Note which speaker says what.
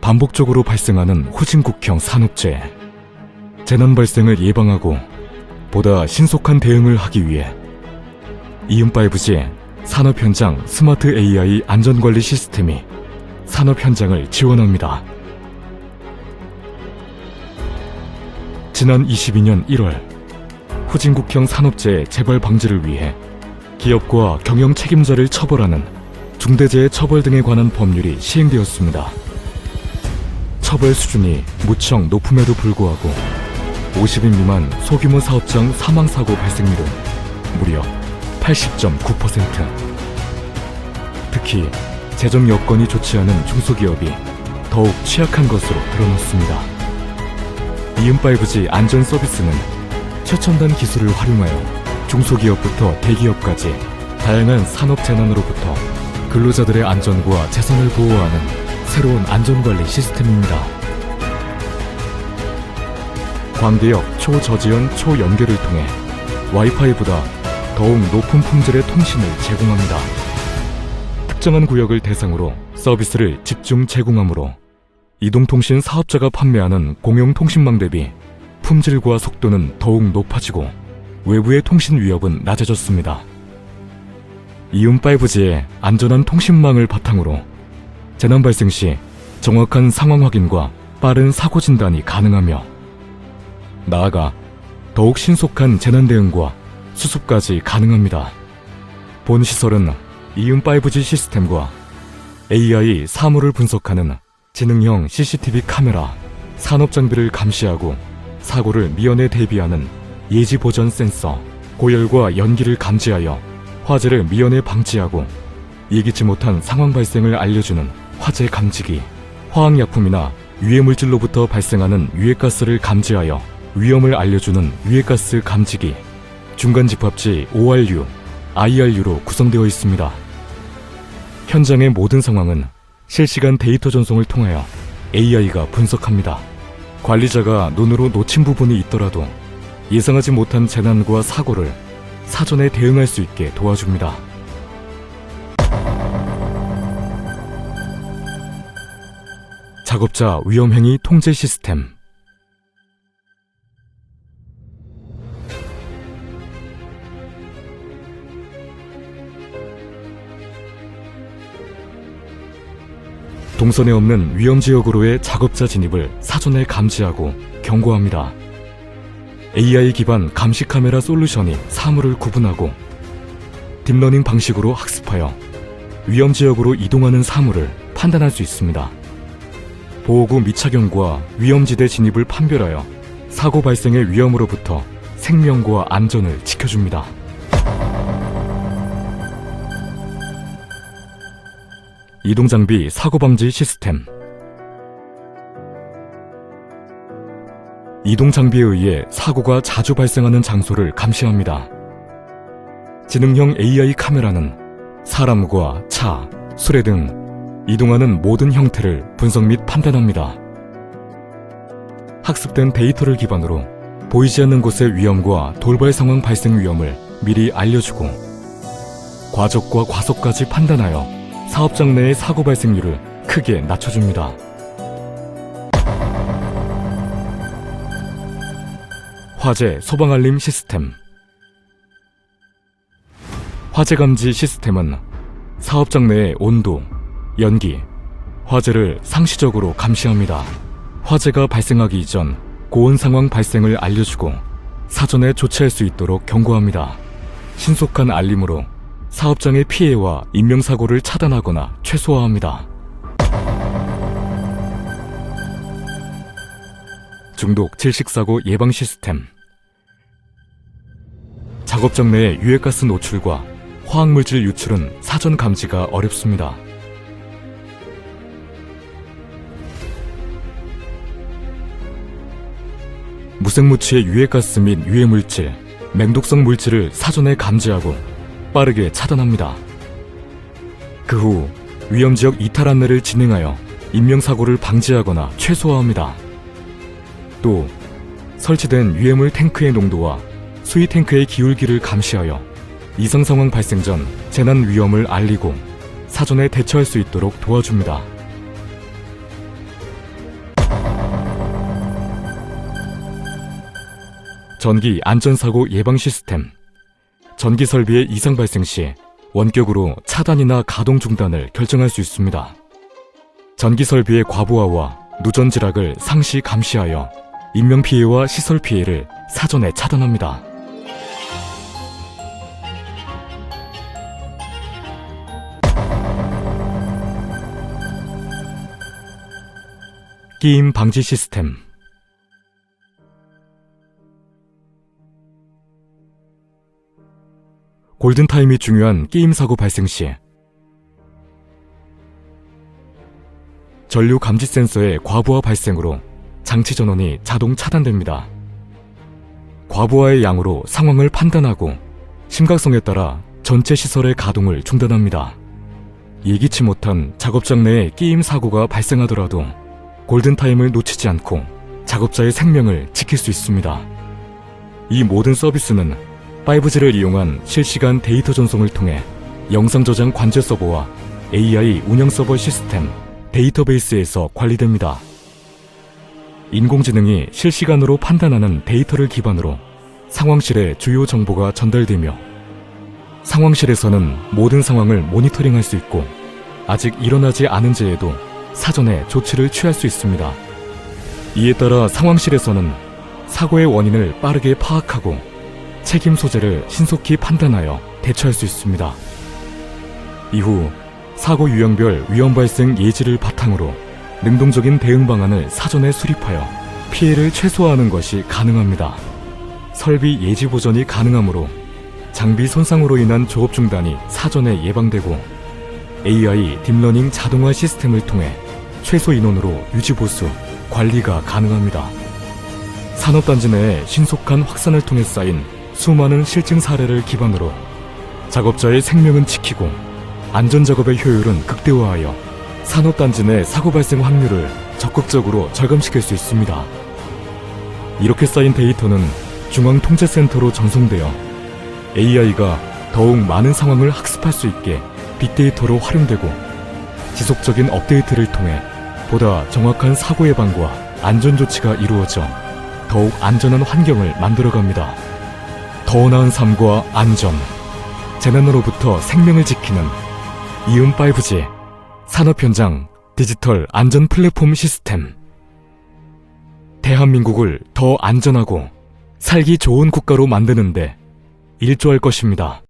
Speaker 1: 반복적으로 발생하는 후진국형 산업재해. 재난 발생을 예방하고 보다 신속한 대응을 하기 위해 이음 5G 산업 현장 스마트 AI 안전관리 시스템이 산업 현장을 지원합니다. 지난 22년 1월 후진국형 산업재해 재발 방지를 위해 기업과 경영 책임자를 처벌하는 중대재해 처벌 등에 관한 법률이 시행되었습니다. 처벌 수준이 무척 높음에도 불구하고 50인 미만 소규모 사업장 사망 사고 발생률은 무려 80.9%. 특히 재정 여건이 좋지 않은 중소기업이 더욱 취약한 것으로 드러났습니다. 이음5G 안전 서비스는 최첨단 기술을 활용하여 중소기업부터 대기업까지 다양한 산업 재난으로부터 근로자들의 안전과 재산을 보호하는 새로운 안전관리 시스템입니다. 광대역 초저지연 초연결을 통해 와이파이보다 더욱 높은 품질의 통신을 제공합니다. 특정한 구역을 대상으로 서비스를 집중 제공하므로 이동통신 사업자가 판매하는 공용통신망 대비 품질과 속도는 더욱 높아지고 외부의 통신 위협은 낮아졌습니다. 이음 5G의 안전한 통신망을 바탕으로 재난 발생 시 정확한 상황 확인과 빠른 사고 진단이 가능하며 나아가 더욱 신속한 재난 대응과 수습까지 가능합니다. 본 시설은 이음 5G 시스템과 AI 사물을 분석하는 지능형 CCTV 카메라, 산업 장비를 감시하고 사고를 미연에 대비하는 예지 보전 센서, 고열과 연기를 감지하여 화재를 미연에 방지하고 예기치 못한 상황 발생을 알려주는 화재 감지기, 화학약품이나 유해물질로부터 발생하는 유해가스를 감지하여 위험을 알려주는 유해가스 감지기, 중간 집합지 ORU, IRU로 구성되어 있습니다. 현장의 모든 상황은 실시간 데이터 전송을 통하여 AI가 분석합니다. 관리자가 눈으로 놓친 부분이 있더라도 예상하지 못한 재난과 사고를 사전에 대응할 수 있게 도와줍니다. 작업자 위험행위 통제 시스템 동선에 없는 위험 지역으로의 작업자 진입을 사전에 감지하고 경고합니다. AI 기반 감시 카메라 솔루션이 사물을 구분하고 딥러닝 방식으로 학습하여 위험 지역으로 이동하는 사물을 판단할 수 있습니다. 보호구 미착용과 위험지대 진입을 판별하여 사고 발생의 위험으로부터 생명과 안전을 지켜줍니다. 이동 장비 사고 방지 시스템 이동 장비에 의해 사고가 자주 발생하는 장소를 감시합니다. 지능형 AI 카메라는 사람과 차, 수레 등 이동하는 모든 형태를 분석 및 판단합니다. 학습된 데이터를 기반으로 보이지 않는 곳의 위험과 돌발 상황 발생 위험을 미리 알려주고 과적과 과속까지 판단하여 사업장 내의 사고 발생률을 크게 낮춰줍니다. 화재 소방 알림 시스템 화재 감지 시스템은 사업장 내의 온도, 연기, 화재를 상시적으로 감시합니다. 화재가 발생하기 이전 고온 상황 발생을 알려주고 사전에 조치할 수 있도록 경고합니다. 신속한 알림으로 사업장의 피해와 인명사고를 차단하거나 최소화합니다. 중독 질식사고 예방 시스템 작업장 내 유해가스 노출과 화학물질 유출은 사전 감지가 어렵습니다. 무색무취의 유해가스 및 유해물질, 맹독성 물질을 사전에 감지하고 빠르게 차단합니다. 그 후 위험지역 이탈 안내를 진행하여 인명사고를 방지하거나 최소화합니다. 또 설치된 유해물 탱크의 농도와 수위 탱크의 기울기를 감시하여 이상 상황 발생 전 재난 위험을 알리고 사전에 대처할 수 있도록 도와줍니다. 전기 안전사고 예방 시스템 전기 설비의 이상 발생 시 원격으로 차단이나 가동 중단을 결정할 수 있습니다. 전기 설비의 과부하와 누전 지락을 상시 감시하여 인명 피해와 시설 피해를 사전에 차단합니다. 게임 방지 시스템 골든타임이 중요한 게임 사고 발생 시 전류 감지 센서의 과부하 발생으로 장치 전원이 자동 차단됩니다. 과부하의 양으로 상황을 판단하고 심각성에 따라 전체 시설의 가동을 중단합니다. 예기치 못한 작업장 내에 게임 사고가 발생하더라도 골든타임을 놓치지 않고 작업자의 생명을 지킬 수 있습니다. 이 모든 서비스는 5G를 이용한 실시간 데이터 전송을 통해 영상 저장 관제 서버와 AI 운영 서버 시스템, 데이터베이스에서 관리됩니다. 인공지능이 실시간으로 판단하는 데이터를 기반으로 상황실에 주요 정보가 전달되며 상황실에서는 모든 상황을 모니터링할 수 있고 아직 일어나지 않은 재에도 사전에 조치를 취할 수 있습니다. 이에 따라 상황실에서는 사고의 원인을 빠르게 파악하고 책임 소재를 신속히 판단하여 대처할 수 있습니다. 이후 사고 유형별 위험 발생 예지를 바탕으로 능동적인 대응 방안을 사전에 수립하여 피해를 최소화하는 것이 가능합니다. 설비 예지 보전이 가능하므로 장비 손상으로 인한 조업 중단이 사전에 예방되고 AI 딥러닝 자동화 시스템을 통해 최소 인원으로 유지 보수, 관리가 가능합니다. 산업단지 내에 신속한 확산을 통해 쌓인 수많은 실증 사례를 기반으로 작업자의 생명은 지키고 안전 작업의 효율은 극대화하여 산업단지 내 사고 발생 확률을 적극적으로 절감시킬 수 있습니다. 이렇게 쌓인 데이터는 중앙통제센터로 전송되어 AI가 더욱 많은 상황을 학습할 수 있게 빅데이터로 활용되고 지속적인 업데이트를 통해 보다 정확한 사고 예방과 안전 조치가 이루어져 더욱 안전한 환경을 만들어갑니다. 더 나은 삶과 안전, 재난으로부터 생명을 지키는 이음 5G 산업 현장 디지털 안전 플랫폼 시스템. 대한민국을 더 안전하고 살기 좋은 국가로 만드는데 일조할 것입니다.